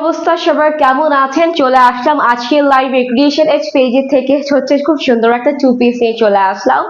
অবস্থা সবার কেমন আছেন? চলে আসলাম আজকের লাইভ ক্রিয়েশন এজ পেজে থেকে হচ্ছে খুব সুন্দর একটা টু পিস নিয়ে চলে আসলাম।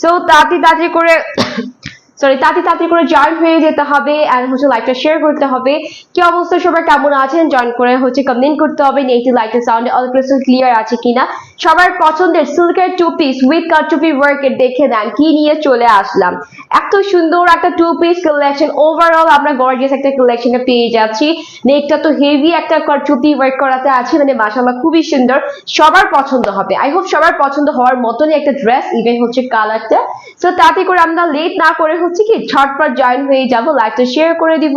সো তাড়াতাড়ি তাড়াতাড়ি করে সরি তাতে তাড়াতাড়ি করে জয়েন হয়ে যেতে হবে অ্যান্ড হচ্ছে লাইভটা শেয়ার করতে হবে। কি অবস্থা? সবার কেমন আছেন? জয়েন করে হচ্ছে কমেন্ট করতে হবে। নেগেটিভ লাইটের সাউন্ড অল ক্রিস্টাল ক্লিয়ার আছে কিনা? সবার পছন্দের সিল্কের টু পিস উইথ কারচুপি ওয়ার্কের দেখে নেন কি নিয়ে চলে আসলাম। এত সুন্দর একটা টু পিস কালেকশন ওভারঅল আমরা গর্জিয়াস একটা কালেকশনে পেয়ে যাচ্ছি। নেকটা তো হেভি একটা কারচুপি ওয়ার্ক করাতে আছে মানে মাশাআল্লাহ খুবই সুন্দর। সবার পছন্দ হবে। আই হোপ সবার পছন্দ হওয়ার মতনই একটা ড্রেস ইভেন হচ্ছে কালারটা সো তাতে করে আমরা লেট না করে হচ্ছে কি ঝটপট জয়েন হয়ে যাব লাইভটা শেয়ার করে দিব।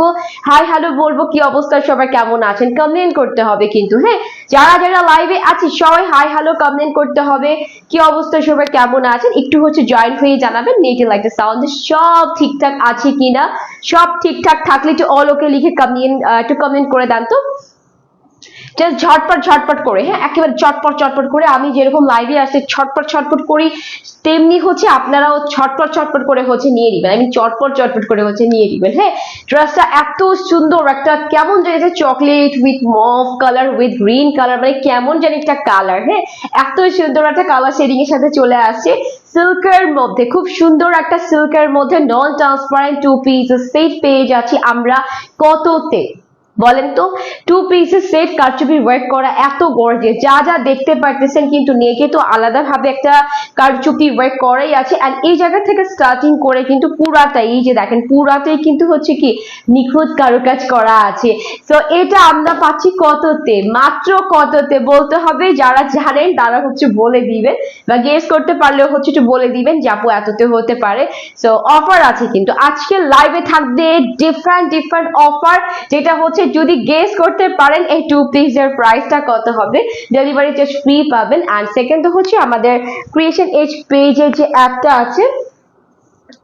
হাই হ্যালো বলব কি অবস্থা, সবাই কেমন আছেন? কমেন্ট করতে হবে কিন্তু হ্যাঁ? যারা যারা লাইভে আছে, সবাই হাই হ্যালো কমেন্ট করতে হবে। কি অবস্থা, সবাই কেমন আছেন? একটু হচ্ছে জয়েন হয়ে জানাবেন নেটে লাইটে সাউন্ড সব ঠিকঠাক আছে কিনা? সব ঠিকঠাক থাকলে একটু অল ওকে লিখে কমেন্ট একটু কমেন্ট করে দেন তো। জাস্ট ঝটপট ঝটপট করে হ্যাঁ? একেবারে চটপট চটপট করে আমি যেরকম লাইভে আসে ছটপট ছটপট করি, তেমনি হচ্ছে আপনারাও ছটপট ছটপট করে হচ্ছে নিয়ে নিবেন। আমি চটপট চটপট করে হচ্ছে নিয়ে নিবেন হ্যাঁ? ড্রেসটা এত সুন্দর, একটা কেমন জানি যে chocolate with mauve colour with green colour মানে কেমন জানি একটা কালার হ্যাঁ? এত সুন্দর একটা কালার শেডিং এর সাথে চলে আসছে। সিল্কের মধ্যে, খুব সুন্দর একটা সিল্কের মধ্যে non transparent two piece set পেয়ে যাচ্ছি আমরা কততে। বলেন তো টু পিসের সেট কারচুপি ওয়ার্ক করা এত গর্জে যা যা দেখতে পারতেছেন কিন্তু নেকে তো আলাদাভাবে একটা কারচুপি ওয়ার্ক করাই আছে। আর এই জায়গা থেকে স্টার্টিং করে কিন্তু পুরাটাই, এই যে দেখেন, পুরাটাই কিন্তু হচ্ছে কি নিখুঁত কারুকাজ করা আছে। তো এটা আমরা পাচ্ছি কততে? মাত্র কততে? বলতে হবে, যারা জানেন তারা হচ্ছে বলে দিবেন বা গেস করতে পারলেও হচ্ছে একটু বলে দিবেন যে, আপু, এততে হতে পারে। তো অফার আছে কিন্তু। আজকে লাইভে থাকবে ডিফারেন্ট ডিফারেন্ট অফার যেটা হচ্ছে যদি গেস করতে পারেন, এই টু পিসের প্রাইসটা কত হবে? ডেলিভারি চার্জ ফ্রি পাবেন। অ্যান্ড সেকেন্ড হচ্ছে আমাদের ক্রিয়েশন এজ পেজের যে অ্যাপটা আছে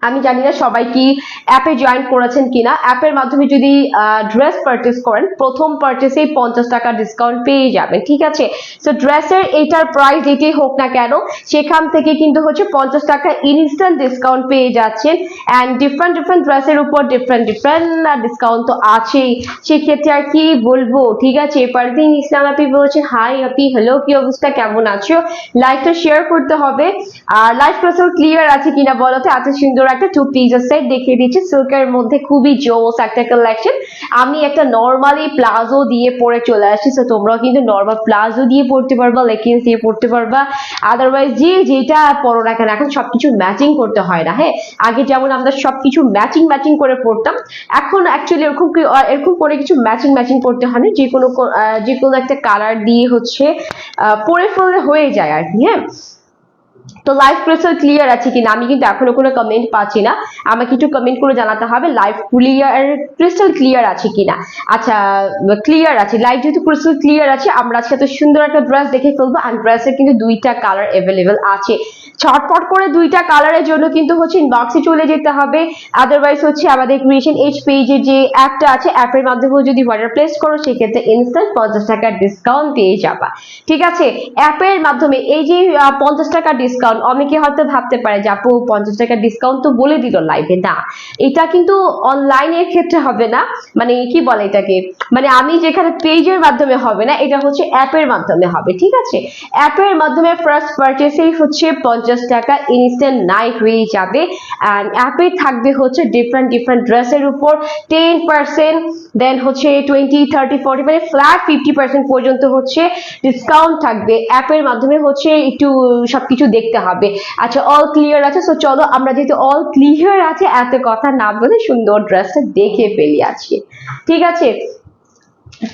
আমি জানি না সবাই কি অ্যাপে জয়েন করেছেন কিনা। অ্যাপের মাধ্যমে যদি ড্রেস পারচেস করেন, প্রথম পারচেসেই পঞ্চাশ টাকা ডিসকাউন্ট পেয়ে যাবেন, ঠিক আছে? তো ড্রেসের এইটার প্রাইস যেটাই হোক না কেন, সেখান থেকে কিন্তু হচ্ছে পঞ্চাশ টাকা ইনস্ট্যান্ট ডিসকাউন্ট পেয়ে যাচ্ছেন। অ্যান্ড ডিফারেন্ট ডিফারেন্ট ড্রেসের উপর ডিফারেন্ট ডিফারেন্ট ডিসকাউন্ট তো আছেই। সেক্ষেত্রে আর কি বলব, ঠিক আছে? পারদিন ইসলাম আপনি বলছেন হাই আপি হ্যালো কি অবস্থা? কেমন আছো? লাইভটা শেয়ার করতে হবে। আর লাইভ প্রসেস ক্লিয়ার আছে কিনা বলো তো? এত সুন্দর একটা টু পিসের সেট দেখিয়ে দিচ্ছি। সিল্কের মধ্যে খুবই জোস একটা কালেকশন আমি একটা নর্মালি প্লাজো দিয়ে পরে চলে আসছি তো তোমরাও কিন্তু নর্মাল প্লাজো দিয়ে পড়তে পারবা লেগিংস দিয়ে পড়তে পারবা। আদারওয়াইজ যে যেটা পরো না কেন, এখন সবকিছু ম্যাচিং করতে হয় না হ্যাঁ? আগে যেমন আমরা সবকিছু ম্যাচিং ম্যাচিং করে পড়তাম এখন অ্যাকচুয়ালি এরকম এরকম করে কিছু ম্যাচিং ম্যাচিং করতে হয় না। যে কোনো যে কোনো একটা কালার দিয়ে হচ্ছে পরে ফেললে হয়ে যায় আর কি হ্যাঁ? তো লাইভ ক্রিস্টাল ক্লিয়ার আছে কিনা? আমি কিন্তু এখনও কোনো কমেন্ট পাচ্ছি না। আমাকে একটু কমেন্ট করে জানাতে হবে লাইভ ক্লিয়ার ক্রিস্টাল ক্লিয়ার আছে কিনা? আচ্ছা ক্লিয়ার আছে। লাইভ যেহেতু ক্রিস্টাল ক্লিয়ার আছে, আমরা আজকে এত সুন্দর একটা ড্রেস দেখে ফেলব। আর ড্রেসের কিন্তু দুইটা কালার অ্যাভেলেবেল আছে। ছটপট করে দুইটা কালারের জন্য কিন্তু হচ্ছে ইনবক্সে চলে যেতে হবে। আদারওয়াইজ হচ্ছে আমাদের ক্রিয়েশন এইচ পেজে যে অ্যাপটা আছে অ্যাপের মাধ্যমে যদি অর্ডার প্লেস করো, সেক্ষেত্রে ইনস্ট্যান্ট পঞ্চাশ টাকার ডিসকাউন্ট পেয়ে যাবা। ঠিক আছে? অ্যাপের মাধ্যমে এই যে পঞ্চাশ টাকা ডিসকাউন্ট অনেকে হয়তো ভাবতে পারে যে আপু পঞ্চাশ টাকা ডিসকাউন্ট তো বলে দিল লাইভে না, এটা কিন্তু অনলাইনের ক্ষেত্রে হবে না। মানে কি বলে এটাকে? মানে আমি যেখানে পেজের মাধ্যমে হবে না, এটা হচ্ছে অ্যাপের মাধ্যমে হবে, ঠিক আছে? অ্যাপের মাধ্যমে ফার্স্ট পারচেসেই হচ্ছে পঞ্চাশ টাকা ইনস্ট্যান্ট নাই হয়ে যাবে। অ্যান্ড অ্যাপে থাকবে হচ্ছে ডিফারেন্ট ডিফারেন্ট ড্রেসের উপর টেন পার্সেন্ট দেন হচ্ছে টোয়েন্টি থার্টি ফোর্টি মানে ফ্ল্যাট ফিফটি পার্সেন্ট পর্যন্ত হচ্ছে ডিসকাউন্ট থাকবে। অ্যাপের মাধ্যমে হচ্ছে একটু সবকিছু দেখতে হবে। আচ্ছা অল ক্লিয়ার আছে? সো চলো আমরা যেহেতু অল ক্লিয়ার আছে, এত কথা না বলে সুন্দর ড্রেসটা দেখে ফেলি আজকে। ঠিক আছে?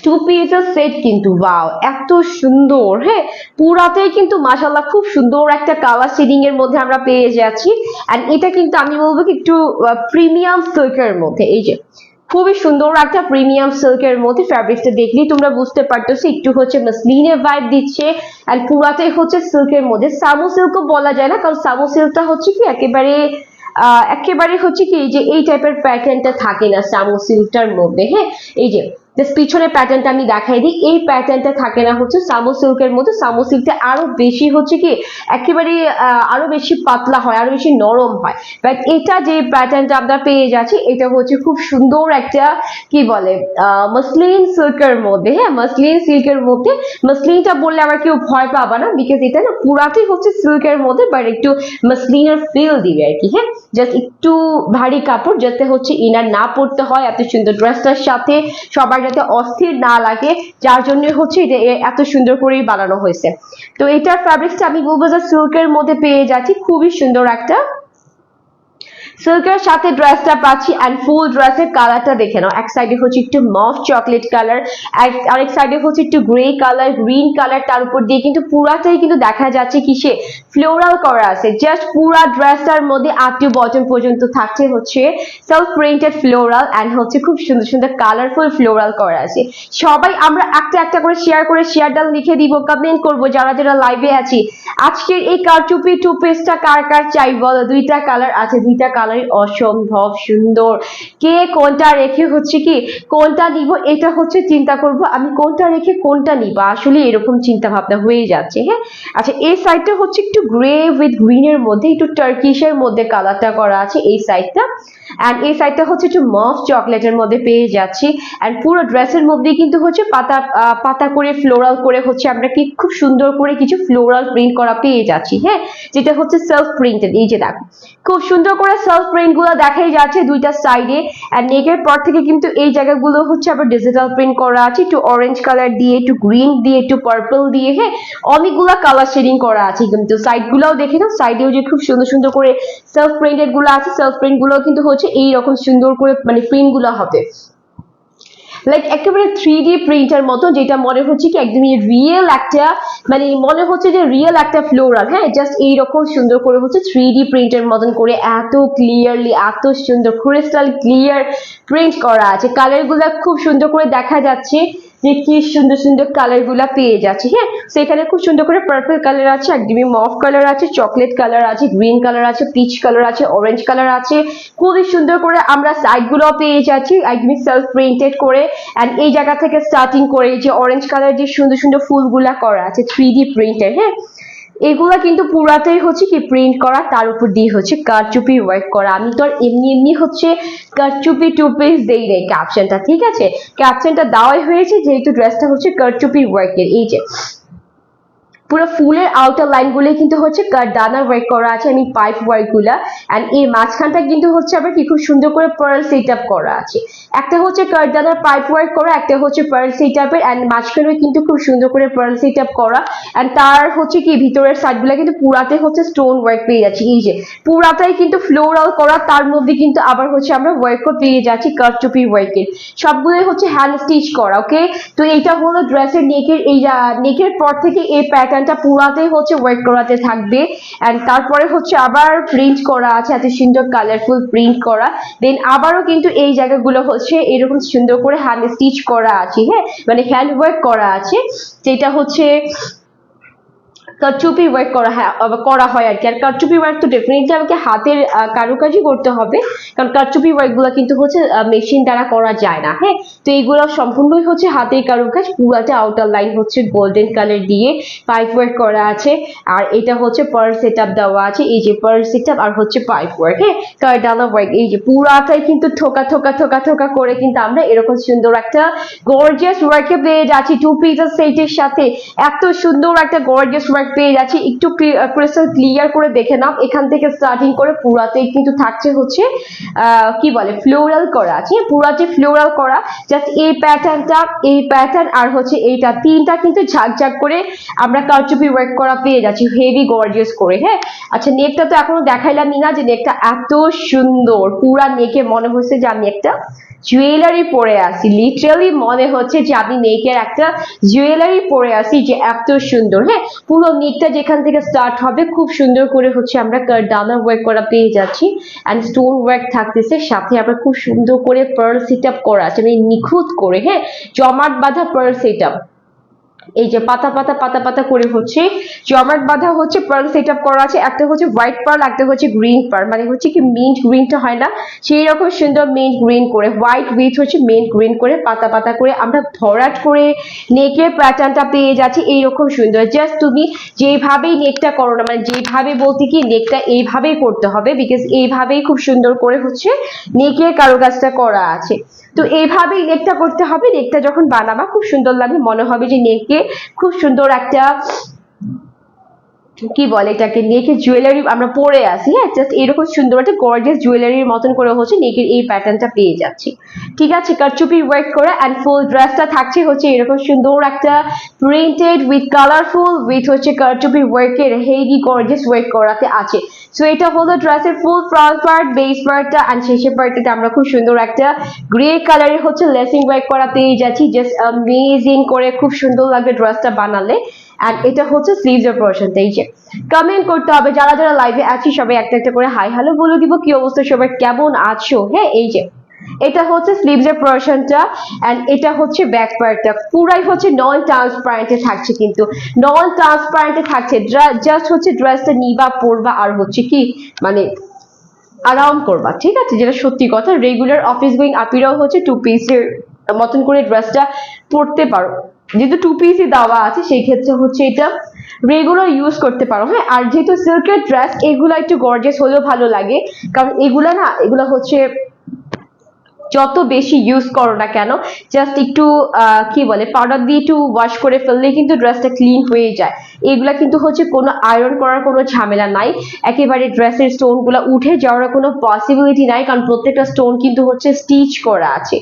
টু পিসের সেট কিন্তু ওয়াও এত সুন্দর হ্যাঁ? পুরাতেই কিন্তু মাশাল্লাহ খুব সুন্দর একটা কালার শেডিং এর মধ্যে আমরা পেয়ে যাচ্ছি। এন্ড এটা কিন্তু আমি বলব কি একটু প্রিমিয়াম সিল্কের মধ্যে, এই যে। খুবই সুন্দর একটা প্রিমিয়াম সিল্কের মধ্যে ফ্যাব্রিকটা দেখলেই তোমরা বুঝতে পারতেছো। একটু হচ্ছে মসলিনের ভাইব দিচ্ছে আর পুরাতে হচ্ছে সিল্কের মধ্যে। সামু সিল্কও বলা যায় না, কারণ সামু সিল্কটা হচ্ছে কি একেবারে একেবারে হচ্ছে কি যে এই টাইপের প্যাটার্নটা থাকে না সামু সিল্কটার মধ্যে হ্যাঁ? এই যে জাস্ট পিছনের প্যাটার্নটা আমি দেখাই দিই। এই প্যাটার্নটা থাকে না হচ্ছে সামো সিল্কের মধ্যে। সামো সিল্কটা আরও বেশি হচ্ছে কি একেবারে আরও বেশি পাতলা হয়, আরও বেশি নরম হয়। বাট এটা যে প্যাটার্নটা আমরা পেয়ে যাচ্ছি, এটা হচ্ছে খুব সুন্দর একটা, কি বলে মসলিন সিল্কের মধ্যে হ্যাঁ মসলিন সিল্কের মধ্যে। মসলিনটা বললে আবার কেউ ভয় পাবা না বিকজ এটা না পুরাটাই হচ্ছে সিল্কের মধ্যে বাট একটু মসলিনের ফিল দিবে আর কি হ্যাঁ। জাস্ট একটু ভারী কাপড়, যাতে হচ্ছে ইনার না পড়তে হয়, এত সুন্দর ড্রেসটার সাথে। সবার যাতে অস্থির না লাগে, যার জন্য হচ্ছে এটা এত সুন্দর করেই বানানো হয়েছে। তো এটার ফ্যাব্রিক্সটা আমি বলব যে সিল্কের মধ্যে পেয়ে যাচ্ছি, খুবই সুন্দর একটা সিল্কের সাথে ড্রেসটা পাচ্ছি অ্যান্ড ফুল ড্রেসের কালারটা দেখে নাও। এক সাইডে হচ্ছে একটু মফ চকলেট কালার আরেক সাইডে হচ্ছে একটু গ্রে কালার গ্রিন কালার তার উপর দিয়ে কিন্তু পুরাটাই কিন্তু দেখা যাচ্ছে কিসে ফ্লোরাল করা আছে। জাস্ট পুরা ড্রেসটার মধ্যে আটটি বটন পর্যন্ত থাকছে হচ্ছে সেলফ প্রিন্টেড ফ্লোরাল অ্যান্ড হচ্ছে খুব সুন্দর সুন্দর কালারফুল ফ্লোরাল করা আছে। সবাই আমরা একটা একটা করে শেয়ার করে শেয়ারটা লিখে দিব কমেন্ট করব, যারা যারা লাইভে আছি। আজকের এই কারচুপি টু পিসটা কার কার চাই বলো? দুইটা কালার আছে, দুইটা কালারই অসম্ভব সুন্দর। কে কোনটা রেখে হচ্ছে কি? কোনটা নিব? এটা হচ্ছে চিন্তা করব আমি কোনটা রেখে কোনটা নিব? আসলে এরকম চিন্তা ভাবনা হয়ে যাচ্ছে হ্যাঁ? আচ্ছা এই সাইডটা হচ্ছে একটু গ্রে উইথ গ্রিনের মধ্যে, একটু টার্কিশের মধ্যে কালারটা করা আছে এই সাইডটা অ্যান্ড এই সাইডটা হচ্ছে একটু মফ চকলেটের মধ্যে পেয়ে যাচ্ছি। অ্যান্ড পুরো ড্রেসের মধ্যেই কিন্তু হচ্ছে পাতা পাতা করে ফ্লোরাল করে হচ্ছে আমরা কি খুব সুন্দর করে কিছু ফ্লোরাল প্রিন্ট করা পেয়ে যাচ্ছি হ্যাঁ? যেটা হচ্ছে সেলফ প্রিন্টেড এই যে দেখো। খুব সুন্দর করে সেলফ প্রিন্টগুলো দেখাই যাচ্ছে দুইটা সাইডে অ্যান্ড নেকের পর থেকে কিন্তু এই জায়গাগুলো হচ্ছে আবার ডিজিটাল প্রিন্ট করা আছে। একটু অরেঞ্জ কালার দিয়ে, একটু গ্রিন দিয়ে, একটু পার্পল দিয়ে হ্যাঁ? অনেকগুলো কালার শেডিং করা আছে কিন্তু। সাইড গুলাও দেখে না সাইডেও যে খুব সুন্দর সুন্দর করে সেলফ প্রিন্টেডগুলো আছে সেলফ প্রিন্টগুলো কিন্তু হচ্ছে এইরকম সুন্দর করে মানে প্রিন্টগুলো হবে। লাইক একেবারে থ্রি ডি প্রিন্টার মতো, যেটা মনে হচ্ছে কি একদমই রিয়েল একটা মানে মনে হচ্ছে যে রিয়েল একটা ফ্লোরাল হ্যাঁ? জাস্ট এইরকম সুন্দর করে হচ্ছে থ্রি ডি প্রিন্টের মতন করে এত ক্লিয়ারলি এত সুন্দর ক্রিস্টাল ক্লিয়ার প্রিন্ট করা আছে। কালারগুলা খুব সুন্দর করে দেখা যাচ্ছে। যে কি সুন্দর সুন্দর কালারগুলা পেয়ে যাচ্ছি হ্যাঁ? সেখানে খুব সুন্দর করে পার্পল কালার আছে একদমই মফ কালার আছে চকলেট কালার আছে গ্রিন কালার আছে পিচ কালার আছে অরেঞ্জ কালার আছে। খুবই সুন্দর করে আমরা সাইডগুলো পেয়ে যাচ্ছি, একদমই সেলফ প্রিন্টেড করে। অ্যান্ড এই জায়গা থেকে স্টার্টিং করে যে অরেঞ্জ কালার যে সুন্দর সুন্দর ফুলগুলা করা আছে থ্রি ডি প্রিন্টের হ্যাঁ? এগুলা কিন্তু পুরাতেই হচ্ছে কি প্রিন্ট করা, তার উপর দিয়ে হচ্ছে কারচুপি ওয়ার্ক করা। আমি তো আর এমনি এমনি হচ্ছে কারচুপি টু পিস দেই নাই ক্যাপশনটা ঠিক আছে? ক্যাপশনটা দেওয়াই হয়েছে, যেহেতু ড্রেসটা হচ্ছে কারচুপি ওয়ার্কের এই যে। পুরো ফুলের আউটার লাইনগুলো কিন্তু হচ্ছে ডানা ওয়ার্ক করা আছে আমি পাইপ ওয়ার্কগুলা। অ্যান্ড এই মাঝখানটা কিন্তু হচ্ছে আবার কি খুব সুন্দর করে পার্ল সেট আপ করা আছে। একটা হচ্ছে কারদানার পাইপ ওয়ার্ক করা, একটা হচ্ছে পার্ল সেট আপের অ্যান্ড মাঝখানে কিন্তু খুব সুন্দর করে পার্ল সেট আপ করা। অ্যান্ড তার হচ্ছে কি, ভিতরের সাইডগুলা কিন্তু পুরাতে হচ্ছে স্টোন ওয়ার্ক পেয়ে যাচ্ছি। এই যে, পুরাটাই কিন্তু ফ্লোরাল করা, তার মধ্যে কিন্তু আবার হচ্ছে আমরা ওয়ার্কও পেয়ে যাচ্ছি কারচুপি ওয়ার্কের সবগুলোই হচ্ছে হ্যান্ড স্টিচ করা ওকে তো এইটা হলো ড্রেসের নেকের এই নেকের পর থেকে এই প্যাটার্নটা পুরাতেই হচ্ছে ওয়েট করাতে থাকবে অ্যান্ড তারপরে হচ্ছে আবার প্রিন্ট করা আছে, এত সুন্দর কালারফুল প্রিন্ট করা। দেন আবারও কিন্তু এই জায়গাগুলো হচ্ছে এরকম সুন্দর করে হ্যান্ড স্টিচ করা আছে হ্যাঁ? মানে হ্যান্ড ওয়ার্ক করা আছে, যেটা হচ্ছে কারচুপি ওয়ার্ক করা হয় করা হয় আর কি। আর কারচুপি ওয়ার্ক তো ডেফিনেটলি আমাকে হাতের কারুকাজই করতে হবে, কারণ কারচুপি ওয়ার্কগুলো কিন্তু হচ্ছে মেশিন দ্বারা করা যায় না হ্যাঁ? তো এইগুলো সম্পূর্ণই হচ্ছে হাতের কারুকাজ, পুরাটা আউটার লাইন হচ্ছে গোল্ডেন কালার দিয়ে পাইপ ওয়ার্ক করা আছে, আর এটা হচ্ছে পার্ল সেট আপ দেওয়া আছে, এই যে পার্ল সেট আপ আর হচ্ছে পাইপ ওয়ার্ক হ্যাঁ? কারডানা ওয়ার্ক এই যে পুরাটাই কিন্তু ঠোকা ঠোকা ঠোকা ঠোকা করে কিন্তু আমরা এরকম সুন্দর একটা গর্জিয়াস ওয়ার্কে পেয়ে যাচ্ছি টু পিসের সেটের সাথে। এত সুন্দর একটা গর্জিয়াস ওয়ার্ক পেয়ে যাচ্ছি। একটু ক্রিস্টাল ক্লিয়ার করে দেখে নাও। এখান থেকে স্টার্টিং করে পুরাতেই কিন্তু থাকছে হচ্ছে কি বলে ফ্লোরাল করা। আছে পুরাতে ফ্লোরাল করা জাস্ট এই প্যাটার্নটা এই প্যাটার্ন আর হচ্ছে এইটা, তিনটা কিন্তু ঝাঁকঝাক করে আমরা কারচুপি ওয়ার্ক করা পেয়ে যাচ্ছি। হেভি গর্জিয়াস করে হ্যাঁ? আচ্ছা নেকটা তো এখনও দেখাইলামই না যে নেকটা এত সুন্দর। পুরা নেকে মনে হচ্ছে যে আমি একটা জুয়েলারি পরে আসি লিটারালি মনে হচ্ছে যে আমি নেকের একটা জুয়েলারি পরে আছি যে এত সুন্দর হ্যাঁ? পুরো নেকটা যেখান থেকে স্টার্ট হবে, খুব সুন্দর করে হচ্ছে আমরা ডানা ওয়ার্ক করা পেয়ে যাচ্ছি অ্যান্ড স্টোন ওয়ার্ক থাকতেছে। সাথে আবার খুব সুন্দর করে পার্ল সেট আপ করা আছে মানে নিখুঁত করে হ্যাঁ? জমাট বাঁধা পার্ল সেট আপ এই যে পাতা পাতা পাতা পাতা করে হচ্ছে, জমাট বাঁধা হচ্ছে পার্ল সেট আপ করা আছে, একটা হচ্ছে হোয়াইট পার্ল একটা হচ্ছে গ্রিন পার্ল মানে হচ্ছে কি মিন্ট গ্রিনটা হয় না, সেই রকম সুন্দর মিন্ট গ্রিন করে হোয়াইট উইথ হচ্ছে মিন্ট গ্রিন করে পাতা পাতা করে আমরা ভরাট করে নেকের প্যাটার্নটা পেয়ে যাচ্ছি, এইরকম সুন্দর। জাস্ট তুমি যেভাবেই নেকটা করো না মানে যেভাবে বলতে কি নেকটা এইভাবেই করতে হবে বিকজ এইভাবেই খুব সুন্দর করে হচ্ছে নেকের কারুকাজটা করা আছে। তো এইভাবেই নেকটা করতে হবে। নেকটা যখন বানাবা, খুব সুন্দর লাগবে। মনে হবে যে নেকে খুব সুন্দর একটা, কি বলে এটাকে? নেকের জুয়েলারি আমরা পরে আসি হ্যাঁ? জাস্ট এরকম সুন্দর একটা গর্জিয়াস জুয়েলারির মতন করে হচ্ছে নেকের এই প্যাটার্নটা পেয়ে যাচ্ছি। ঠিক আছে, কারচুপি ওয়ার্ক করে অ্যান্ড ফুল ড্রেসটা থাকছে হচ্ছে এরকম সুন্দর একটা প্রিন্টেড উইথ কালারফুল উইথ হচ্ছে কারচুপি ওয়ার্কের হেভি গর্জিয়াস ওয়ার্ক করাতে আছে। সো এটা হলো ড্রেসের ফুল ফ্রন্ট পার্ট বেস পার্টটা অ্যান্ড শেষের পার্টটাতে আমরা খুব সুন্দর একটা গ্রে কালারের হচ্ছে লেসিং ওয়ার্ক করা পেয়ে যাচ্ছি। জাস্ট অ্যামেজিং করে খুব সুন্দর লাগবে ড্রেসটা বানালে। অ্যান্ড এটা হচ্ছে স্লিভসের পোর্শনটা এই যে। কমেন্ট করতে হবে, যারা যারা লাইভে আছি, সবাই একটা একটা করে হাই হ্যালো বলে দিব। কি অবস্থা? সবাই কেমন আছো? হ্যাঁ এই যে। এটা হচ্ছে স্লিভসের পোর্শনটা এন্ড এটা হচ্ছে ব্যাক পার্টটা পুরাই হচ্ছে নন ট্রান্সপারেন্টে থাকছে কিন্তু। নন ট্রান্সপারেন্টে থাকছে জাস্ট হচ্ছে ড্রেসটা নিবা, পরবা, আর হচ্ছে কি মানে আরাম করবা। ঠিক আছে? যেটা সত্যি কথা রেগুলার অফিস গোয়িং আপিরাও হচ্ছে টু পিসের মতন করে ড্রেসটা পরতে পারো। যেহেতু টু পিসই দেওয়া আছে, সেই ক্ষেত্রে হচ্ছে এটা রেগুলার ইউজ করতে পারো। হ্যাঁ আর যেহেতু সিল্কের ড্রেস এগুলা একটু গর্জেস হলেও ভালো লাগে। কারণ এগুলা না, এগুলা হচ্ছে যত বেশি ইউজ করো না কেন জাস্ট একটু কি বলে পাউডার দিয়ে একটু ওয়াশ করে ফেললে কিন্তু ড্রেসটা ক্লিন হয়ে যায়। এগুলা কিন্তু হচ্ছে কোনো আয়রন করার কোনো ঝামেলা নাই। একেবারে ড্রেসের স্টোনগুলা উঠে যাওয়ার কোনো পসিবিলিটি নাই, কারণ প্রত্যেকটা স্টোন কিন্তু হচ্ছে স্টিচ করা আছে।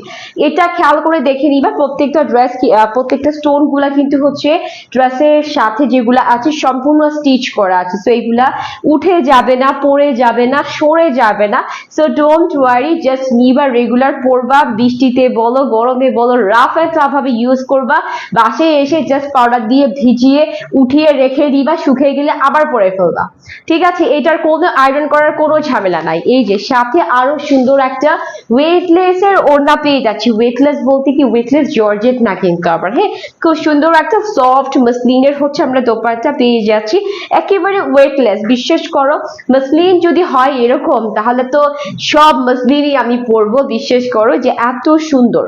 এটা খেয়াল করে দেখে নিবা প্রত্যেকটা ড্রেস প্রত্যেকটা স্টোনগুলা কিন্তু হচ্ছে ড্রেসের সাথে যেগুলা আছে সম্পূর্ণ স্টিচ করা আছে। সো এইগুলা উঠে যাবে না, পড়ে যাবে না, সরে যাবে না। সো ডোন্ট ওয়ারি জাস্ট নিবা রেগুলার পরবা, বৃষ্টিতে বলো, গরমে বলো রাফ এন্ড টাফ ভাবে ইউজ করবা। বাসায় এসে জাস্ট পাউডার দিয়ে ভিজিয়ে, উঠিয়ে রেখে দিবা, শুকিয়ে গেলে আবার পরে ফেলবা। ঠিক আছে, এটার কোনো আয়রন করার কোনো ঝামেলা নাই। এই যে, সাথে আরও সুন্দর একটা ওয়েটলেস এর ওড়না পেয়ে যাচ্ছি। ওয়েটলেস বলতে কি? ওয়েটলেস জর্জেট না কিন্তু আবার হ্যাঁ? খুব সুন্দর একটা সফট মসলিনের হচ্ছে আমরা দোপাট্টা পেয়ে যাচ্ছি। একেবারে ওয়েটলেস বিশ্বাস করো। মসলিন যদি হয় এরকম, তাহলে তো সব মসলিনই আমি পরবো, বিশ্বাস করো যে এত সুন্দর।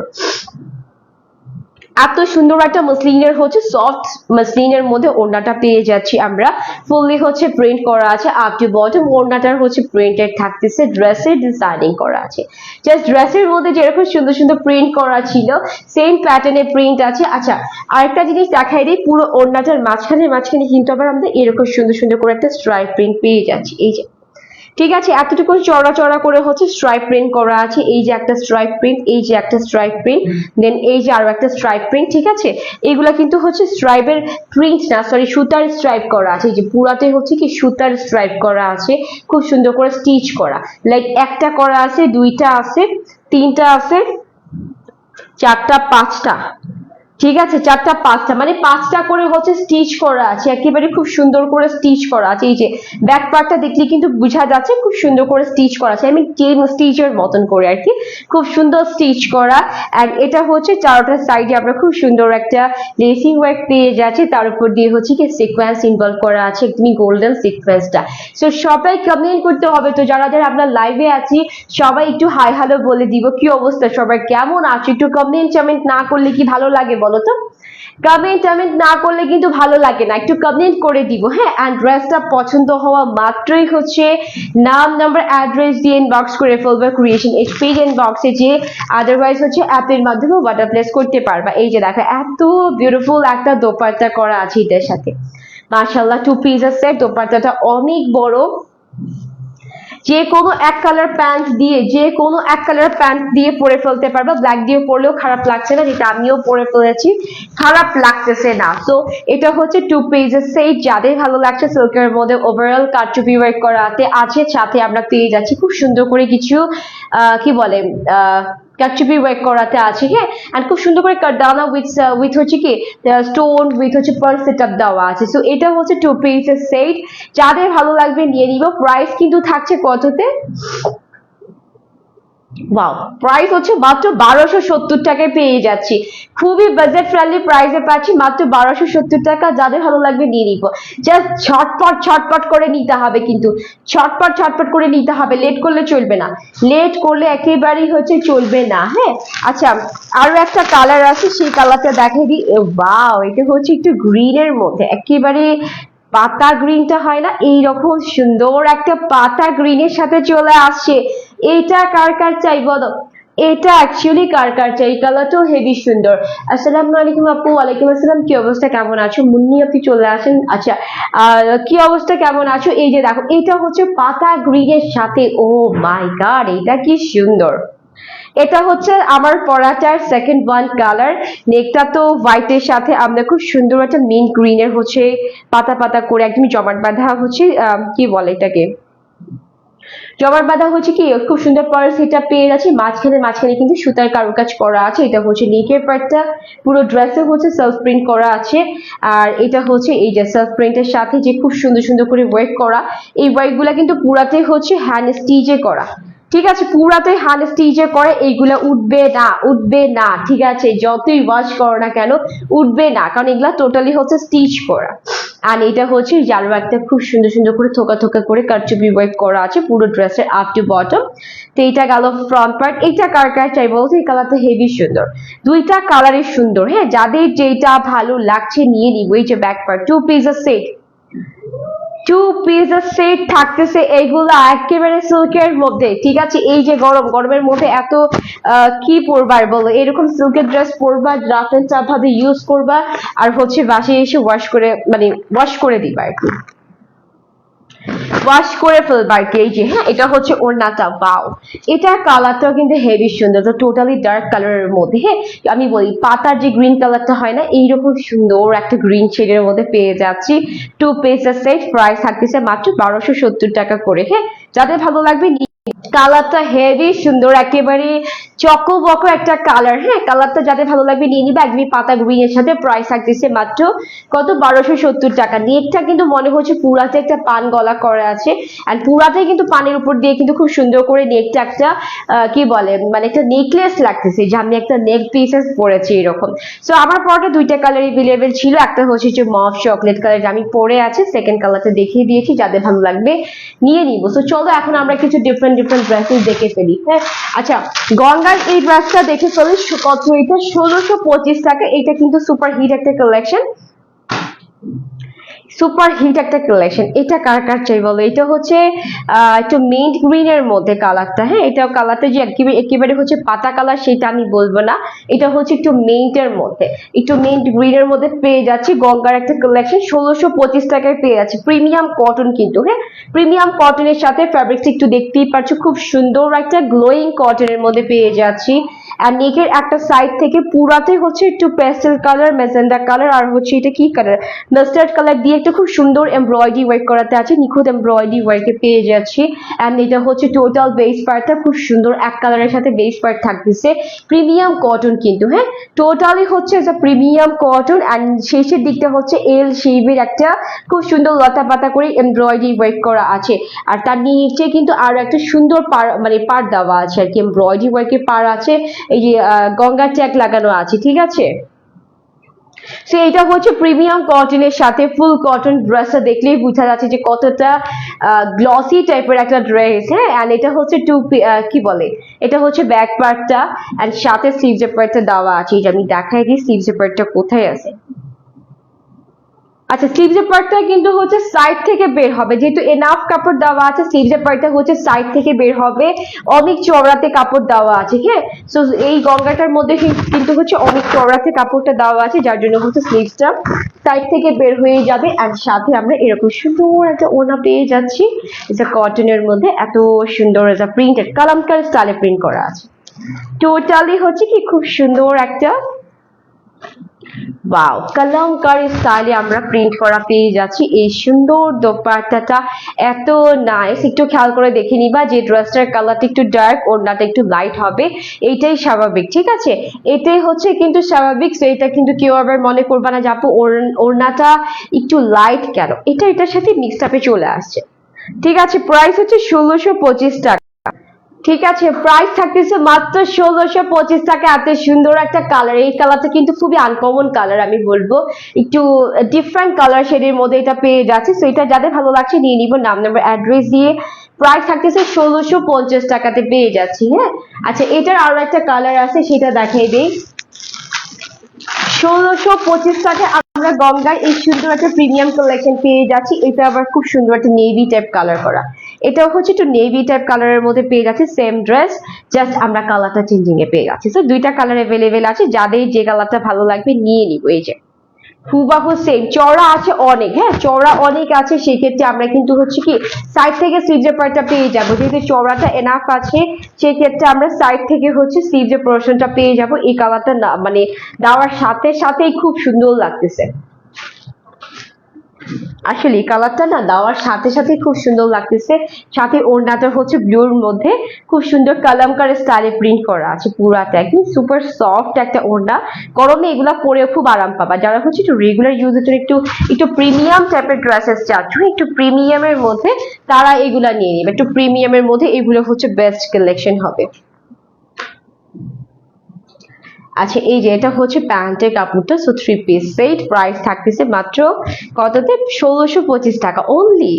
এত সুন্দর একটা মসলিনের হচ্ছে সফট মসলিনের মধ্যে ওড়নাটা পেয়ে যাচ্ছি আমরা। ফুললি হচ্ছে প্রিন্ট করা আছে আপ টু বটম ওড়নাটার হচ্ছে প্রিন্টেড থাকতেছে ড্রেসের ডিজাইনিং করা আছে। জাস্ট ড্রেসের মধ্যে যেরকম সুন্দর সুন্দর প্রিন্ট করা ছিল সেম প্যাটার্নের প্রিন্ট আছে। আচ্ছা আরেকটা জিনিস দেখাই দিই, পুরো ওড়নাটার মাঝখানে মাঝখানে কিন্তু আবার আমরা এরকম সুন্দর সুন্দর করে একটা স্ট্রাইপ প্রিন্ট পেয়ে যাচ্ছি। এই যে ঠিক আছে, এতটুকু চড়া চড়া করে হচ্ছে স্ট্রাইপ প্রিন্ট করা আছে। এই যে একটা স্ট্রাইপ প্রিন্ট এই যে একটা স্ট্রাইপ প্রিন্ট দেন এই যে আরও একটা স্ট্রাইপ প্রিন্ট ঠিক আছে? এগুলা কিন্তু হচ্ছে স্ট্রাইপের প্রিন্ট না সরি সুতার স্ট্রাইপ করা আছে। এই যে পুরাতে হচ্ছে কি সুতার স্ট্রাইপ করা আছে, খুব সুন্দর করে স্টিচ করা। লাইক একটা করা আছে, দুইটা আছে, তিনটা আছে, চারটা, পাঁচটা। ঠিক আছে, চারটা, পাঁচটা মানে পাঁচটা করে হচ্ছে স্টিচ করা আছে, একেবারে খুব সুন্দর করে স্টিচ করা আছে, এই যে ব্যাক পার্টটা দেখলে কিন্তু বোঝা যাচ্ছে খুব সুন্দর করে স্টিচ করা আছে আমি চেন স্টিচের মতন করে আর কি, খুব সুন্দর স্টিচ করা আর এটা হচ্ছে চারটা সাইডে আমরা খুব সুন্দর একটা লেসিং ওয়ার্ক পেয়ে যাচ্ছি, তার উপর দিয়ে হচ্ছে কি সিকোয়েন্স ইনভলভ করা আছে, একদমই গোল্ডেন সিকোয়েন্সটা সো সবাই কমেন্ট করতে হবে, তো যারা যারা আপনার লাইভে আছি, সবাই একটু হাই হ্যালো বলে দিব, কি অবস্থা, সবাই কেমন আছে? একটু কমেন্ট টামেন্ট না করলে কি ভালো লাগে বলো? তো কমেন্ট টামেন্ট না করলে কিন্তু ভালো লাগে না। একটু কমেন্ট করে দিব হ্যাঁ? অ্যান্ড ড্রেসটা পছন্দ হওয়া মাত্রই হচ্ছে নাম নাম্বার অ্যাড্রেস দিয়ে ইনবক্স করে ফেলবে ক্রিয়েশন এর পেজ ইনবক্সে যে আদারওয়াইজ হচ্ছে অ্যাপের মাধ্যমে ওয়াটার প্লেস করতে পারবা। এই যে দেখো, এত বিউটিফুল একটা দোপাট্টা করা আছে এটার সাথে। মাশাল্লাহ টু পিসের সেট দোপাট্টাটা অনেক বড়। যে কোনো এক কালার প্যান্ট দিয়ে, যে কোনো এক কালার প্যান্ট দিয়ে পরে ফেলতে পারবা। ব্ল্যাক দিয়ে পরলেও খারাপ লাগছে না, যেটা আমিও পরে ফেলেছি। খারাপ লাগতেছে না। তো এটা হচ্ছে টু পেজের সেই যাদের ভালো লাগছে সিল্কের মধ্যে ওভারঅল কারচুপি ওয়ার্ক করাতে আছে, সাথে আমরা পেয়ে যাচ্ছি। খুব সুন্দর করে কিছু কি বলে কারচুপি ওয়ার্ক করাতে আছে হ্যাঁ আর খুব সুন্দর করে কারদানা উইথ উইথ হচ্ছে কি স্টোন উইথ হচ্ছে পার সেটআপ দেওয়া আছে সো এটা হচ্ছে টু পিসের সেট যাদের ভালো লাগবে নিয়ে নিব প্রাইস কিন্তু থাকছে কততে ওয়াও প্রাইস হচ্ছে মাত্র বারোশো সত্তর টাকায় পেয়ে যাচ্ছি। খুবই বাজেট ফ্রেন্ডলি প্রাইসে পাচ্ছি মাত্র বারোশো সত্তর টাকা, যাদের ভালো লাগবে নিয়ে নিব। জাস্ট ছটপট ছটপট করে নিতে হবে কিন্তু। ছটপট ছটপট করে নিতে হবে লেট করলে চলবে না। লেট করলে একেবারেই হচ্ছে চলবে না হ্যাঁ? আচ্ছা আরও একটা কালার আছে, সেই কালারটা দেখাই দিই ওয়াও এটা হচ্ছে একটু গ্রিনের মধ্যে। একেবারে পাতা গ্রিনটা হয় না, এইরকম সুন্দর একটা পাতা গ্রিনের সাথে চলে আসছে। এইটা কার কার চাই বলো? এটা অ্যাকচুয়ালি কার কার চাই? কালারটাও হেভি সুন্দর। আসসালামু আলাইকুম আপু, ওয়ালাইকুম আসসালাম। কি অবস্থা? কেমন আছো? মুন্নি আপনি চলে আসেন। আচ্ছা কি অবস্থা? কেমন আছো? এই যে দেখো, এটা হচ্ছে পাতা গ্রিনের সাথে। ও মাই গড, এটা কি সুন্দর। এটা হচ্ছে আমার পরাটার সেকেন্ড ওয়ান কালার নেকটা তো হোয়াইটের সাথে। আমরা খুব সুন্দর একটা মিন গ্রিনের হচ্ছে পাতা পাতা করে একদমই জমাট বাঁধা হচ্ছে কি বলে এটাকে? জমাট বাঁধা হচ্ছে কি, খুব সুন্দর পরে সেটা পেয়ে যাচ্ছে মাঝখানে মাঝখানে কিন্তু সুতার কারুকাজ করা আছে, এটা হচ্ছে নেকের পার্টটা পুরো ড্রেসে হচ্ছে সেলফ প্রিন্ট করা আছে, আর এটা হচ্ছে এই যে সেলফ প্রিন্টের সাথে যে খুব সুন্দর সুন্দর করে ওয়ার্ক করা, এই ওয়ার্কগুলা কিন্তু পুরাতে হচ্ছে হ্যান্ড স্টিচে করা, ঠিক আছে? পুরাতে হ্যান্ড স্টিচে করে, এইগুলা উঠবে না উঠবে না, ঠিক আছে? যতই ওয়াশ করো না কেন, উঠবে না, কারণ এগুলা টোটালি হচ্ছে স্টিচ করা। আর এটা হচ্ছে ইয়ালো একটা খুব সুন্দর সুন্দর করে থোকা থোকা করে কারচুপি ওয়ার্ক করা আছে, পুরো ড্রেসের আপ টু বটম তো এইটা গেল ফ্রন্ট পার্ট এইটা কার কার চাই বলতে এই কালারটা হেভি সুন্দর। দুইটা কালারই সুন্দর হ্যাঁ? যাদের যেটা ভালো লাগছে নিয়ে নিব, এই যে back part two piece set একেবারে সিল্কের মধ্যে, ঠিক আছে? এই যে গরম, গরমের মধ্যে এত কি সিল্কের ড্রেস পরবা ভাবে ইউজ করবা, আর হচ্ছে বাসে এসে ওয়াশ করে মানে ওয়াশ করে দিবা আর কি। ওয়াশ করে ফেলবা আর কি যে হ্যাঁ এটা হচ্ছে ওড়নাটা। বাও এটার কালারটাও কিন্তু হেভি সুন্দর। তো টোটালি ডার্ক কালারের মধ্যে। হ্যাঁ আমি বলি, পাতার যে গ্রিন কালারটা হয় না, এইরকম সুন্দর একটা গ্রিন শেডের মধ্যে পেয়ে যাচ্ছি। টু পিসের সেট প্রাইস থাকতেছে মাত্র বারোশো সত্তর টাকা করে। হ্যাঁ যাদের ভালো লাগবে কালারটা হেভি সুন্দর, একেবারে চকো একটা কালার হ্যাঁ? কালারটা যাদের ভালো লাগবে নিয়ে নিবে। একদমই পাতা গ্রিনের সাথে প্রাইস থাকতেছে মাত্র কত? বারোশো সত্তর টাকা। নেকটা কিন্তু মনে হচ্ছে পুরাতে একটা পান গলা করা আছে। আর পুরাতে কিন্তু পানের উপর দিয়ে কিন্তু খুব সুন্দর করে নেকটা একটা কি বলে মানে একটা নেকলেস লাগতেছে, যে আমি একটা নেক পিসেস পরেছি এরকম। সো আমার পরটা দুইটা কালার এভেলেবেল ছিল। একটা হচ্ছে যে মফ চকলেট কালার আমি পরে আছে সেকেন্ড কালারটা দেখিয়ে দিয়েছি, যাদের ভালো লাগবে নিয়ে নিবো। তো চলো, এখন আমরা কিছু ডিফারেন্ট ডিফারেন্ট ডিফারেন্ট ড্রেসেস দেখে ফেলি হ্যাঁ? আচ্ছা গঙ্গার এই ড্রেসটা দেখে ফেলি কত এটা? ষোলোশো পঁচিশ টাকা এটা কিন্তু সুপার হিট একটা কালেকশন সুপার হিট একটা কালেকশন। এটা কার কার চাই বলো? এটা হচ্ছে একটু মিন্ট গ্রিন এর মধ্যে কালারটা হ্যাঁ? এটা কালারটা যে একেবারে হচ্ছে পাতা কালার, সেটা আমি বলব না। এটা হচ্ছে একটু মিন্ট এর মধ্যে। একটু মিন্ট গ্রিন এর মধ্যে পেয়ে যাচ্ছি গঙ্গার একটা কালেকশন ষোলোশো পঁচিশ টাকায় পেয়ে যাচ্ছি। প্রিমিয়াম কটন কিন্তু হ্যাঁ? প্রিমিয়াম কটনের সাথে ফ্যাব্রিক্স একটু দেখতেই পাচ্ছ খুব সুন্দর একটা গ্লোয়িং কটনের মধ্যে পেয়ে যাচ্ছি। আর নেকের একটা সাইড থেকে পুরাতে হচ্ছে একটু পেস্টেল কালার মেজেন্ডা কালার আর হচ্ছে এটা কি কালার মাস্টার্ড কালার দিয়ে একটা খুব সুন্দর এমব্রয়ডারি ওয়ার্ক করাতে আছে, নিখুঁত এমব্রয়ডারি ওয়ার্কে পেয়ে যাচ্ছি। অ্যান্ড এটা হচ্ছে টোটাল বেস পার্টটা খুব সুন্দর, এক কালারের সাথে বেস পার্ট থাকতেছে। প্রিমিয়াম কটন কিন্তু হ্যাঁ? টোটালি হচ্ছে একটা প্রিমিয়াম কটন অ্যান্ড শেষের দিকটা হচ্ছে এল শেপের একটা খুব সুন্দর লতা পাতা করে এমব্রয়ডারি ওয়ার্ক করা আছে। আর তার নিচে কিন্তু আরও একটা সুন্দর পার মানে পার দেওয়া আছে আর কি এমব্রয়ডারি ওয়ার্কের পার আছে। এই যে গঙ্গা ট্যাগ লাগানো আছে, ঠিক আছে? সো এটা হচ্ছে প্রিমিয়াম কটনের সাথে ফুল কটন ড্রেসটা দেখলেই বোঝা যাচ্ছে যে কতটা গ্লসি টাইপের একটা ড্রেস হ্যাঁ? এটা হচ্ছে টু কি বলে? এটা হচ্ছে ব্যাক পার্টটা অ্যান্ড সাথে সিভ পার্টটা দেওয়া আছে। যে, আমি দেখাই দিই স্লিভস পার্টটা কোথায় আছে? আচ্ছা স্লিভস পার্টটা কিন্তু হচ্ছে সাইড থেকে বের হবে। যেহেতু এনাফ কাপড় দেওয়া আছে স্লিভস পার্টটা হচ্ছে সাইড থেকে বের হবে অনেক চওড়াতে কাপড় দেওয়া আছে হ্যাঁ? সো এই গঙ্গাটার মধ্যে কিন্তু হচ্ছে অনেক চওড়াতে কাপড়টা দেওয়া আছে, যার জন্য হচ্ছে স্লিভসটা সাইড থেকে বের হয়ে যাবে আর সাথে আমরা এরকম সুন্দর একটা ওনা পেয়ে যাচ্ছি। এটা কটনের মধ্যে এত সুন্দর একটা প্রিন্টেড কালামকার স্টাইলে প্রিন্ট করা আছে। টোটালি হচ্ছে কি, খুব সুন্দর একটা ওয়াও কালামকারী স্টাইলে আমরা প্রিন্ট করা পেয়ে যাচ্ছি। এই সুন্দর দোপাট্টাটা এত নাইস একটু খেয়াল করে দেখে নিবা যে ড্রেসটার কালারটা একটু ডার্ক ওড়নাটা একটু লাইট হবে। এইটাই স্বাভাবিক, ঠিক আছে? এটাই হচ্ছে কিন্তু স্বাভাবিক তো এটা কিন্তু কেউ আবার মনে করবা না যে আপু ওড়- ওড়নাটা একটু লাইট কেন? এটা, এটার সাথে মিক্সড আপে চলে আসছে। ঠিক আছে প্রাইস হচ্ছে ষোলোশো পঁচিশ টাকা। ঠিক আছে প্রাইস থাকতেছে মাত্র ষোলোশো পঁচিশ টাকা। এত সুন্দর একটা কালার এই কালারটা কিন্তু খুবই আনকমন কালার আমি বলব। একটু ডিফারেন্ট কালার শেডের মধ্যে এটা পেয়ে যাচ্ছে। তো এটা যাদের ভালো লাগছে নিয়ে নিব নাম নাম্বার অ্যাড্রেস দিয়ে। প্রাইস থাকতেছে ষোলোশো পঞ্চাশ টাকাতে পেয়ে যাচ্ছি হ্যাঁ? আচ্ছা এটার আরও একটা কালার আছে, সেটা দেখাই দিই। ষোলোশো পঁচিশ টাকা আমরা গঙ্গায় এই সুন্দর একটা প্রিমিয়াম কালেকশন পেয়ে যাচ্ছি। এটা আবার খুব সুন্দর একটা নেভি টাইপ কালার করা। এটাও হচ্ছে একটু নেভি টাইপ কালারের মধ্যে পেয়ে যাচ্ছি সেম ড্রেস জাস্ট আমরা কালারটা চেঞ্জিং এ পেয়ে যাচ্ছি। তো দুইটা কালার অ্যাভেলেবেল আছে, যাদের যে কালারটা ভালো লাগবে নিয়ে নিব, এই যে। হুবাহু সেম চওড়া আছে অনেক হ্যাঁ চওড়া অনেক আছে সেক্ষেত্রে আমরা কিন্তু হচ্ছে কি সাইড থেকে স্লিভের পার্টটা পেয়ে যাব। যেহেতু চওড়াটা এনাফ আছে সেক্ষেত্রে আমরা সাইড থেকে হচ্ছে স্লিভের পোর্শনটা পেয়ে যাব। এই কালারটা মানে দেওয়ার সাথে সাথেই খুব সুন্দর লাগতেছে। আসলে কালারটা না দেওয়ার সাথে সাথে খুব সুন্দর লাগতেছে। সাথে ওড়নাটা হচ্ছে ব্লুর মধ্যে। খুব সুন্দর কালামকার স্টাইলে প্রিন্ট করা আছে পুরাটা। একদম সুপার সফট একটা ওড়না। গরমে এগুলা পরেও খুব আরাম পাবা। যারা হচ্ছে একটু রেগুলার ইউজের জন্য একটু একটু প্রিমিয়াম টাইপের ড্রেসেস চাচ্ছ, একটু প্রিমিয়ামের মধ্যে, তারা এগুলা নিয়ে নেবে। একটু প্রিমিয়ামের মধ্যে এগুলো হচ্ছে বেস্ট কালেকশন হবে। আচ্ছা এই যে এটা হচ্ছে প্যান্টের কাপড়টা so three piece set price থাকতেছে মাত্র কততে? ষোলোশো পঁচিশ টাকা অনলি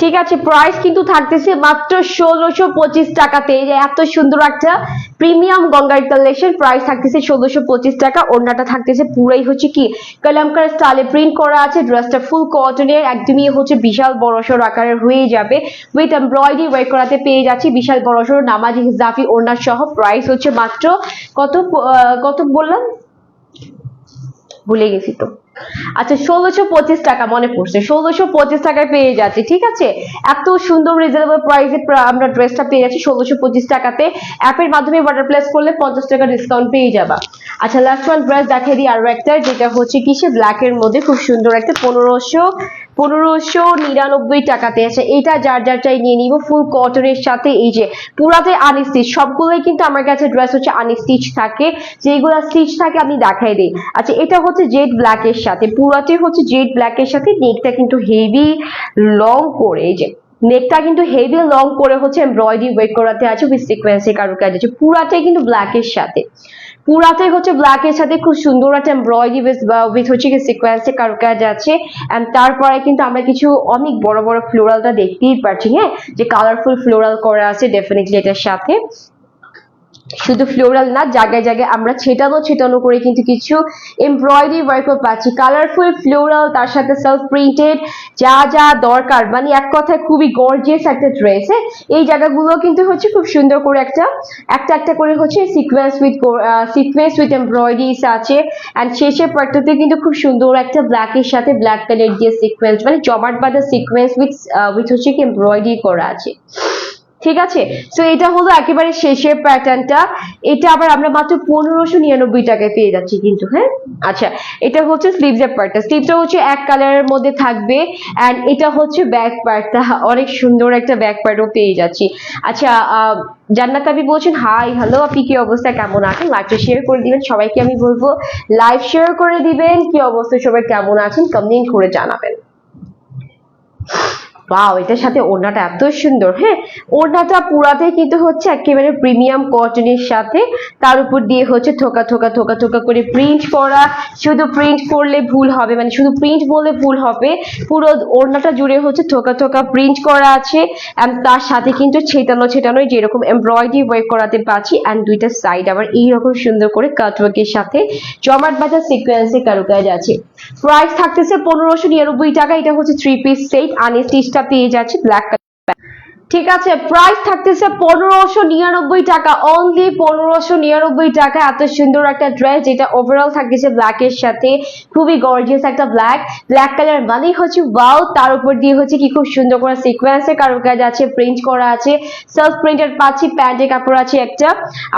ঠিক আছে প্রাইস কিন্তু থাকতেছে মাত্র ষোলোশো পঁচিশ টাকাতে। এই যে এত সুন্দর একটা প্রিমিয়াম গঙ্গার কালেকশন প্রাইস থাকতেছে ষোলোশো পঁচিশ টাকা। ওড়নাটা থাকতেছে পুরাই হচ্ছে কি কালামকার স্টাইলে প্রিন্ট করা আছে ড্রেসটা ফুল কটনের একদমই হচ্ছে বিশাল বড়সড় আকারের হয়ে যাবে। উইথ এমব্রয়ডারি ওয়ার্ক করাতে পেয়ে যাচ্ছি বিশাল বড়সড় নামাজি হিজাফি ওড়নার সহ। প্রাইস হচ্ছে মাত্র কত কত বললাম? ভুলে গেছি তো। আচ্ছা ষোলোশো পঁচিশ টাকা মনে পড়ছে। ষোলোশো পঁচিশ টাকায় পেয়ে যাচ্ছি, ঠিক আছে? এত সুন্দর রিজনেবল প্রাইসে আমরা ড্রেসটা পেয়ে যাচ্ছি ষোলোশো পঁচিশ টাকাতে। অ্যাপের মাধ্যমে অর্ডার প্লেস করলে পঞ্চাশ টাকা ডিসকাউন্ট পেয়ে যাবা। আচ্ছা লাস্ট ওয়ান ড্রেস দেখাই দিই আরও একটা, যেটা হচ্ছে কিসে ব্ল্যাকের মধ্যে খুব সুন্দর একটা পনেরোশো পনেরোশো নিরানব্বই টাকাতে আছে। এটা যার যার চাই নিয়ে নিব ফুল কটনের সাথে এই যে পুরাতে আনস্টিচ সবগুলোই কিন্তু আমার কাছে ড্রেস হচ্ছে আনস্টিচ থাকে। যেগুলো স্টিচ থাকে আমি দেখাই দিই। আচ্ছা এটা হচ্ছে জেড ব্ল্যাক এর সাথে। পুরাতে হচ্ছে জেড ব্ল্যাক এর সাথে নেকটা কিন্তু হেভি লং করে। এই যে নেকটা কিন্তু হেভি লং করে হচ্ছে এমব্রয়ডারি ওয়েট করাতে আছে উইথ সিকোয়েন্সে কারুকাজ আছে। পুরাটাই কিন্তু ব্ল্যাক এর সাথে। পুরাটাই হচ্ছে ব্ল্যাক এর সাথে খুব সুন্দর একটা এমব্রয়ডারি উইথ হচ্ছে কি সিকোয়েন্সে কারুকাজ আছে। এন্ড তারপরে কিন্তু আমরা কিছু অনেক বড় বড় ফ্লোরালটা দেখতেই পাচ্ছি হ্যাঁ? যে কালারফুল ফ্লোরাল করা আছে ডেফিনেটলি এটার সাথে। শুধু ফ্লোরাল না, জায়গায় জায়গায় আমরা ছেটানো ছেটানো করে কিন্তু কিছু এমব্রয়ডারি ওয়ার্কও পাচ্ছি। কালারফুল ফ্লোরাল তার সাথে সেলফ প্রিন্টেড যা যা দরকার। মানে এক কথায় খুবই গর্জিয়াস একটা ড্রেস হ্যাঁ? এই জায়গাগুলো কিন্তু হচ্ছে খুব সুন্দর করে একটা একটা একটা করে হচ্ছে sequence with sequence with embroideries আছে। অ্যান্ড শেষের পার্টটাতে কিন্তু খুব সুন্দর একটা ব্ল্যাকের সাথে ব্ল্যাক কালার দিয়ে সিকোয়েন্স মানে জমাট বাঁধা সিকোয়েন্স উইথ উইথ হচ্ছে কি এমব্রয়ডারি করা আছে। ঠিক আছে? তো এটা হলো একেবারে শেষের প্যাটার্নটা এটা আবার আমরা মাত্র পনেরোশো নিরানব্বই টাকায় পেয়ে যাচ্ছি কিন্তু হ্যাঁ? আচ্ছা এটা হচ্ছে স্লিভসের পার্টটা স্লিভটা হচ্ছে এক কালারের মধ্যে থাকবে অ্যান্ড এটা হচ্ছে ব্যাক পার্টটা অনেক সুন্দর একটা ব্যাক পার্টও পেয়ে যাচ্ছি। আচ্ছা জান্নাত আপনি বলছেন হাই হ্যালো আপনি কি অবস্থা? কেমন আছেন? লাইভটা শেয়ার করে দিবেন, সবাইকে আমি বলব লাইভ শেয়ার করে দিবেন। কি অবস্থা? সবাই কেমন আছেন? কমেন্ট করে জানাবেন। ওয়াও এটার সাথে ওড়নাটা এত সুন্দর হ্যাঁ? ওড়নাটা পুরাতে কিন্তু হচ্ছে একেবারে প্রিমিয়াম কটনের সাথে। তার উপর দিয়ে হচ্ছে থোকা থোকা থোকা থোকা করে প্রিন্ট করা। শুধু প্রিন্ট করলে ভুল হবে মানে শুধু প্রিন্ট বললে ভুল হবে। পুরো ওড়নাটা জুড়ে হচ্ছে থোকা থোকা প্রিন্ট করা আছে। And তার সাথে কিন্তু ছেটানো ছেটানো যেরকম এমব্রয়ডারি ওয়ার্ক করাতে পারছি অ্যান্ড দুইটা সাইড আবার এইরকম সুন্দর করে কাটওয়ার্কের সাথে জমাট বাজার সিকোয়েন্সে কারুকাজ আছে। প্রাইস থাকতেছে পনেরোশো নিরানব্বই টাকা, এটা হচ্ছে থ্রি পিস সেট আনস্টিচটা পেয়ে যাচ্ছে ব্ল্যাক ঠিক আছে প্রাইস থাকতেছে পনেরোশো নিরানব্বই টাকা অনলি পনেরোশো নিরানব্বই টাকা। এত সুন্দর একটা ড্রেস যেটা ওভারঅল থাকতেছে ব্ল্যাক এর সাথে, খুবই গর্জিয়াস একটা ব্ল্যাক ব্ল্যাক কালার মানেই হচ্ছে ওয়াও তার উপর দিয়ে হচ্ছে কি খুব সুন্দর করে সিকোয়েন্সের কারুকাজ আছে প্রিন্ট করা আছে সেলফ প্রিন্টেড পাচ্ছি প্যান্টের কাপড় আছে একটা,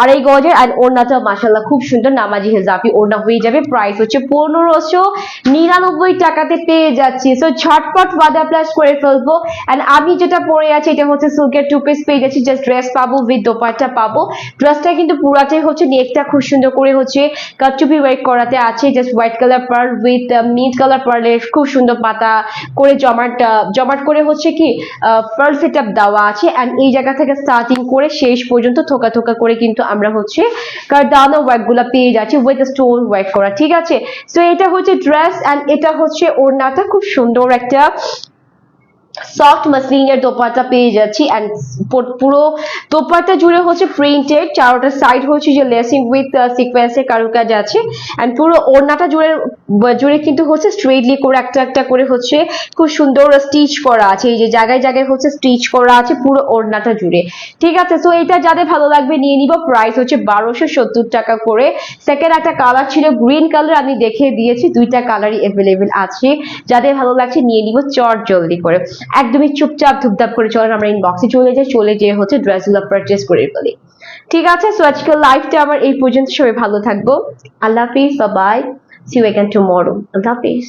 আর এই গজের আর ওড়নাটা মাসাল্লাহ খুব সুন্দর নামাজি হেজাবি ওড়না হয়ে যাবে প্রাইস হচ্ছে পনেরোশো নিরানব্বই টাকাতে পেয়ে যাচ্ছি। সো ঝটপট ওয়াদা প্লাস করে ফেলব এন্ড আমি যেটা পরে আছি, এটা হচ্ছে হচ্ছে সিল্কের টু পিস পেয়ে যাচ্ছি জাস্ট ড্রেস পাবো উইথ দোপাট্টা পাবো। ড্রেসটা কিন্তু পুরাটাই হচ্ছে নেকটা খুব সুন্দর করে হচ্ছে কাটচুপি ওয়ার্ক করাতে আছে just white colour pearl with mid colour পার্লের খুব সুন্দর পাতা করে জমাট জমাট করে হচ্ছে কি পার্ল সেট আপ দেওয়া আছে। অ্যান্ড এই জায়গা থেকে স্টার্টিং করে শেষ পর্যন্ত থোকা থোকা করে কিন্তু আমরা হচ্ছে কারদানো ওয়ার্কগুলা পেয়ে যাচ্ছি উইথ স্টোন ওয়ার্ক করা, ঠিক আছে? সো এটা হচ্ছে ড্রেস অ্যান্ড এটা হচ্ছে ওড়নাটা খুব সুন্দর একটা সফট মাসলিং এর দোপাট্টা পেয়ে যাচ্ছি অ্যান্ড পুরো দোপাট্টা জুড়ে হচ্ছে প্রিন্টেড চারোটা সাইড হচ্ছে যে লেসিং উইথ সিকোয়েন্স সিকোয়েন্সের কারুকাজ আছে অ্যান্ড পুরো ওড়নাটা জুড়ে জুড়ে কিন্তু হচ্ছে স্ট্রেটলি করে একটা একটা করে হচ্ছে খুব সুন্দর স্টিচ করা আছে। এই যে জায়গায় জায়গায় হচ্ছে স্টিচ করা আছে পুরো ওড়নাটা জুড়ে। ঠিক আছে তো এটা যাদের ভালো লাগবে নিয়ে নিব। প্রাইস হচ্ছে বারোশো সত্তর টাকা করে। সেকেন্ড একটা কালার ছিল গ্রিন কালার আমি দেখিয়ে দিয়েছি। দুইটা কালারই অ্যাভেলেবেল আছে। যাদের ভালো লাগছে নিয়ে নিব চট জলদি করে। একদমই চুপচাপ ধুপধাপ করে চলেন আমরা ইনবক্সে চলে যাই, চলে যেয়ে হচ্ছে ড্রেসগুলো পারচেস করে ফেলি। ঠিক আছে সো আজকে লাইফটা আমার এই পর্যন্ত সবাই ভালো থাকব। আল্লাহ হাফিজ বা bye see you again tomorrow Allah Hafiz.